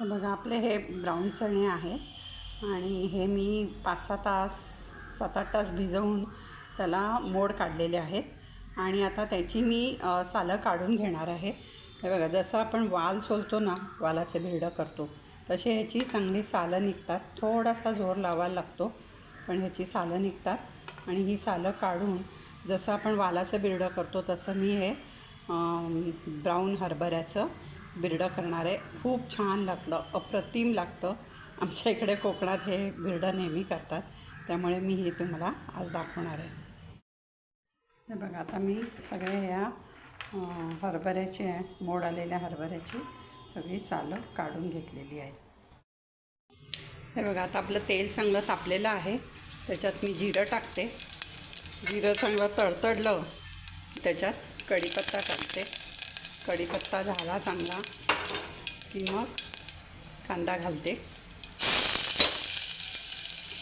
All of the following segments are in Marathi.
हे बघा आपले हे ब्राऊन चणे आहेत आणि हे मी पाच सहा तास सात आठ तास भिजवून त्याला मोड काढलेले आहेत. आणि आता त्याची मी सालं काढून घेणार आहे. हे बघा जसं आपण वाल सोलतो ना वालाचे भिरडं करतो तसे ह्याची चांगली सालं निघतात. थोडासा जोर लावायला लागतो पण ह्याची सालं निघतात. आणि ही सालं काढून जसं आपण वालाचं बिरडं करतो तसं मी हे ब्राऊन हरभऱ्याचं बिरडं करणार. आहे खूप छान लागतं अप्रतिम लागतं. आमच्या इकडे कोकणात हे बिरडं नेहमी करतात. त्यामुळे मी हे तुम्हाला आज दाखवणार आहे. हे बघा आता मी सगळ्या या हरभऱ्याचे हरभऱ्याची आहे मोड आलेल्या हरभऱ्याची सगळी सालं काढून घेतलेली आहे. हे बघा आता आपलं तेल चांगलं तापलेलं आहे. त्याच्यात मी जिरं टाकते. जिरं चांगलं तडतडलं त्याच्यात कढीपत्ता टाकते. कढीपत्ता झाला चांगला की मग कांदा घालते.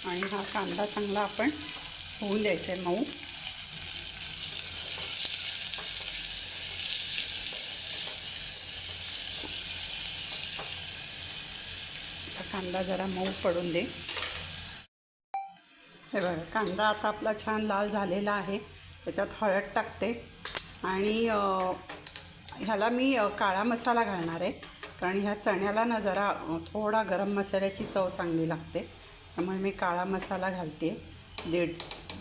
आणि हा कांदा चांगला आपण होऊन द्यायचा आहे मऊ. कांदा जरा मऊ पडून दे. हे बघा कांदा आता आपला छान लाल झालेला आहे. त्याच्यात हळद टाकते. आणि ह्याला मी काळा मसाला घालणार आहे. कारण ह्या चण्याला ना जरा थोडा गरम मसाल्याची चव चांगली लागते. त्यामुळे मी काळा मसाला घालते. दीड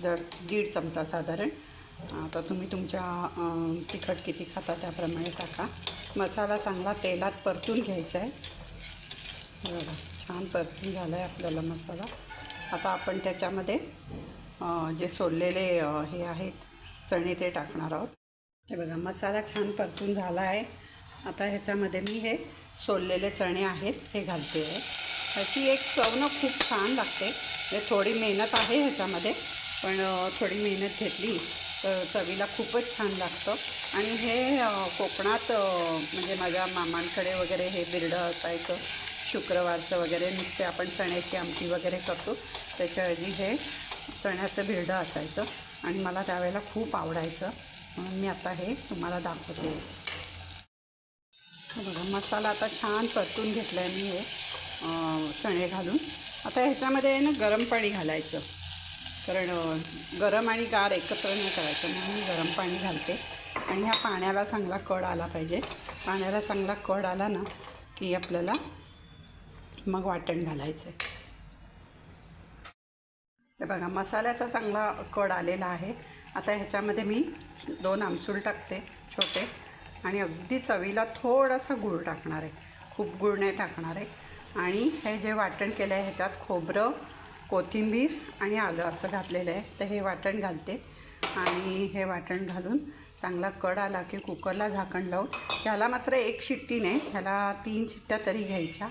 जर दीड चमचा साधारण. आता तुम्ही तुमच्या तिखट किती खाता त्याप्रमाणे टाका. मसाला चांगला तेलात परतून घ्यायचा आहे. बघा छान परतून झाला आहे आपल्याला मसाला. आता आपण त्याच्यामध्ये जे सोललेले हे आहेत चणे ते टाकणार आहोत. हे बघा मसाला छान परतून झाला आहे. आता ह्याच्यामध्ये मी हे सोललेले चणे आहेत हे घालते आहे. ह्याची एक चव ना खूप छान लागते. म्हणजे थोडी मेहनत आहे ह्याच्यामध्ये पण थोडी मेहनत घेतली तर चवीला खूपच छान लागतं. आणि हे कोकणात म्हणजे माझ्या मामांकडे वगैरे हे बिरडं असायचं शुक्रवारचं वगैरे नुसते आपण चण्याची आमटी वगैरे करतो. त्याच्याऐवजी हे चण्याचं बिरडं असायचं आणि मला त्यावेळेला खूप आवडायचं. मी आता हे तुम्हाला दाखवते. हे बघा मसाला आता छान परतून घेतला आहे मी हे चणे घालून. आता ह्याच्यामध्ये ना गरम पाणी घालायचं. कारण गरम आणि गार एकत्र नाही करायचं म्हणून मी गरम पाणी घालते. आणि ह्या पाण्याला चांगला कड आला पाहिजे. पाण्याला चांगला कड आला ना की आपल्याला मग वाटण घालायचं आहे बघा मसाल्याचा चांगला कड आलेला आहे. आता ह्याच्यामध्ये मी दोन आमसूल टाकते छोटे. आणि अगदी चवीला थोडासा गूळ टाकणार आहे. खूप गूळ नाही टाकणार आहे. आणि हे जे वाटण केलं आहे ह्याच्यात खोबरं कोथिंबीर आणि आलं असं घातलेलं आहे. तर हे वाटण घालते. आणि हे वाटण घालून चांगला कड आला की कुकरला झाकण लावून ह्याला मात्र एक शिट्टी नाही. ह्याला तीन शिट्ट्या तरी घ्यायच्या.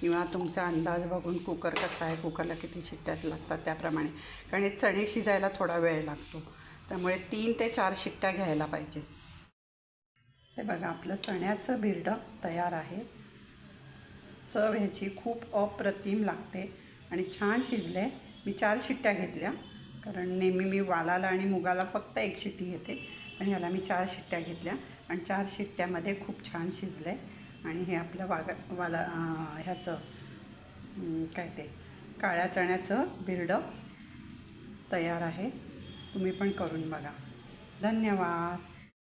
किंवा तुमचा अंदाज बघून कुकर कसा आहे कुकरला किती शिट्ट्यात लागतात त्याप्रमाणे. कारण हे चणे शिजायला थोडा वेळ लागतो. त्यामुळे तीन ते चार शिट्ट्या घ्यायला पाहिजे. हे बघा आपलं चण्याचं बिरडं तयार आहे. चव ह्याची खूप अप्रतिम लागते आणि छान शिजले. मी चार शिट्ट्या घेतल्या कारण नेहमी मी वालाला आणि मुगाला फक्त एक शिट्टी घेते आणि ह्याला मी चार शिट्ट्या घेतल्या आणि चार शिट्ट्यामध्ये खूप छान शिजलं. आहे आणि हे आपलं वागा वाला ह्याचं काय ते काळ्या चण्याचं बिरडं तयार आहे. तुम्ही पण करून बघा. धन्यवाद.